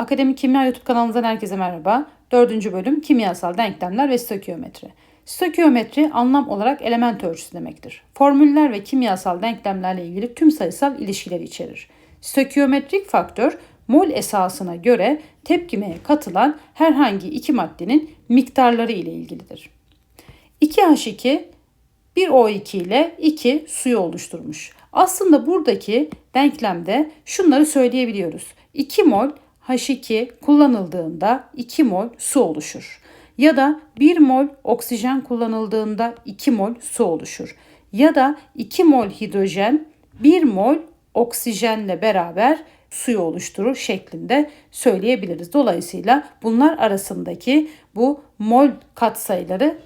Akademik Kimya YouTube kanalımızdan herkese merhaba. Dördüncü bölüm kimyasal denklemler ve stökiyometri. Stökiyometri anlam olarak element ölçüsü demektir. Formüller ve kimyasal denklemlerle ilgili tüm sayısal ilişkileri içerir. Stökiyometrik faktör mol esasına göre tepkimeye katılan herhangi iki maddenin miktarları ile ilgilidir. 2H2 1O2 ile 2 suyu oluşturmuş. Aslında buradaki denklemde şunları söyleyebiliyoruz. 2 mol H2 kullanıldığında 2 mol su oluşur. Ya da 1 mol oksijen kullanıldığında 2 mol su oluşur. Ya da 2 mol hidrojen 1 mol oksijenle beraber suyu oluşturur şeklinde söyleyebiliriz. Dolayısıyla bunlar arasındaki bu mol katsayıları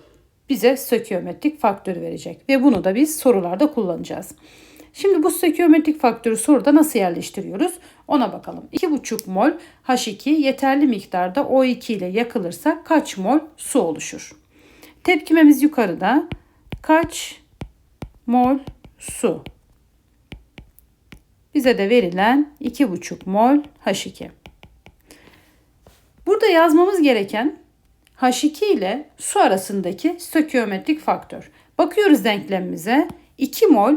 bize stökiyometrik faktörü verecek ve bunu da biz sorularda kullanacağız. Şimdi bu stökiyometrik faktörü soruda nasıl yerleştiriyoruz? Ona bakalım. 2,5 mol H2 yeterli miktarda O2 ile yakılırsa kaç mol su oluşur? Tepkimemiz yukarıda. Kaç mol su? Bize de verilen 2,5 mol H2. Burada yazmamız gereken H2 ile su arasındaki stökiyometrik faktör. Bakıyoruz denklemimize. 2 mol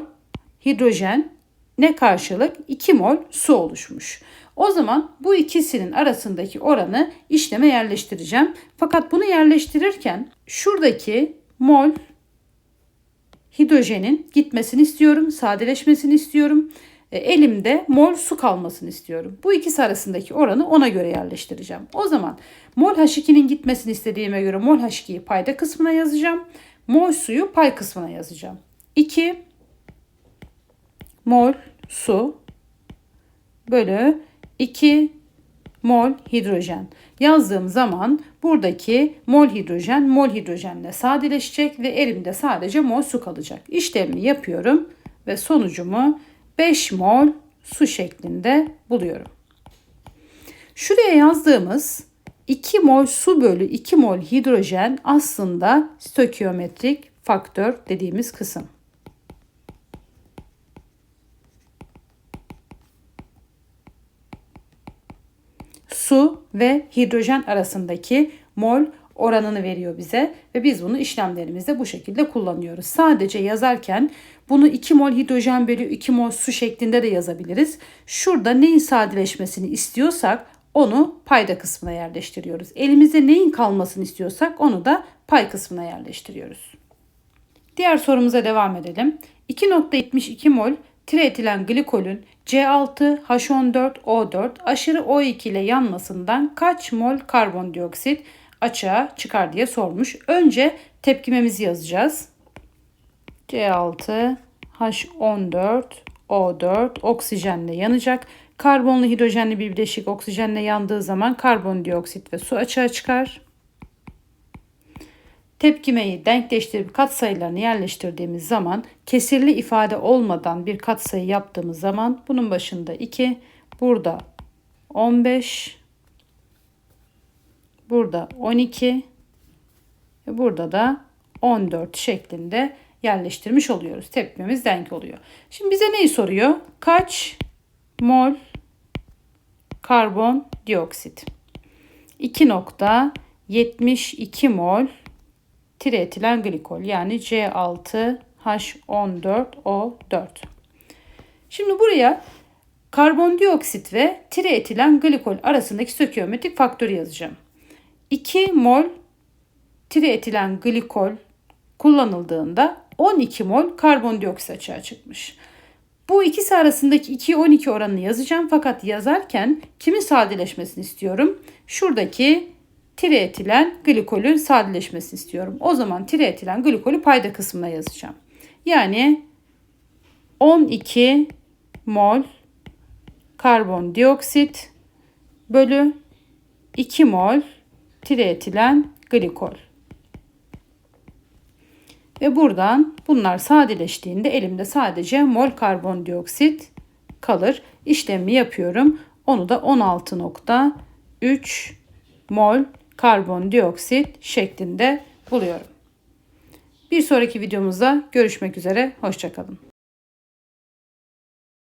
hidrojen ne karşılık 2 mol su oluşmuş. O zaman bu ikisinin arasındaki oranı işleme yerleştireceğim. Fakat bunu yerleştirirken şuradaki mol hidrojenin gitmesini istiyorum, sadeleşmesini istiyorum. E, elimde mol su kalmasını istiyorum. Bu ikisi arasındaki oranı ona göre yerleştireceğim. O zaman mol H2'nin gitmesini istediğime göre mol H2'yi payda kısmına yazacağım. Mol suyu pay kısmına yazacağım. 2 mol su bölü 2 mol hidrojen. Yazdığım zaman buradaki mol hidrojen mol hidrojenle sadeleşecek ve elimde sadece mol su kalacak. İşlemini yapıyorum ve sonucumu 5 mol su şeklinde buluyorum. Şuraya yazdığımız 2 mol su bölü 2 mol hidrojen aslında stökiyometrik faktör dediğimiz kısım. Su ve hidrojen arasındaki mol oranını veriyor bize ve biz bunu işlemlerimizde bu şekilde kullanıyoruz. Sadece yazarken bunu 2 mol hidrojen bölü 2 mol su şeklinde de yazabiliriz. Şurada neyin sadeleşmesini istiyorsak onu payda kısmına yerleştiriyoruz. Elimizde neyin kalmasını istiyorsak onu da pay kısmına yerleştiriyoruz. Diğer sorumuza devam edelim. 2.72 mol trietilen glikolün C6H14O4 aşırı O2 ile yanmasından kaç mol karbondioksit açığa çıkar diye sormuş. Önce tepkimemizi yazacağız. C6 H14 O4 oksijenle yanacak. Karbonlu hidrojenli bir bileşik oksijenle yandığı zaman karbondioksit ve su açığa çıkar. Tepkimeyi denkleştirip katsayılarını yerleştirdiğimiz zaman kesirli ifade olmadan bir katsayı yaptığımız zaman bunun başında 2, burada 15, burada 12 ve burada da 14 şeklinde yerleştirmiş oluyoruz. Tepkimemiz denk oluyor. Şimdi bize neyi soruyor? Kaç mol karbon dioksit? 2.72 mol trietilen glikol yani C6H14O4. Şimdi buraya karbondioksit ve trietilen glikol arasındaki stökiyometrik faktörü yazacağım. 2 mol trietilen glikol kullanıldığında 12 mol karbondioksit açığa çıkmış. Bu ikisi arasındaki 2-12 oranını yazacağım fakat yazarken kimin sadeleşmesini istiyorum? Şuradaki trietilen glikolün sadeleşmesini istiyorum. O zaman trietilen glikolü payda kısmına yazacağım. Yani 12 mol karbondioksit bölü 2 mol trietilen glikol. Ve buradan bunlar sadeleştiğinde elimde sadece mol karbondioksit kalır. İşlemi yapıyorum. Onu da 16.3 mol karbondioksit şeklinde buluyorum. Bir sonraki videomuzda görüşmek üzere. Hoşçakalın.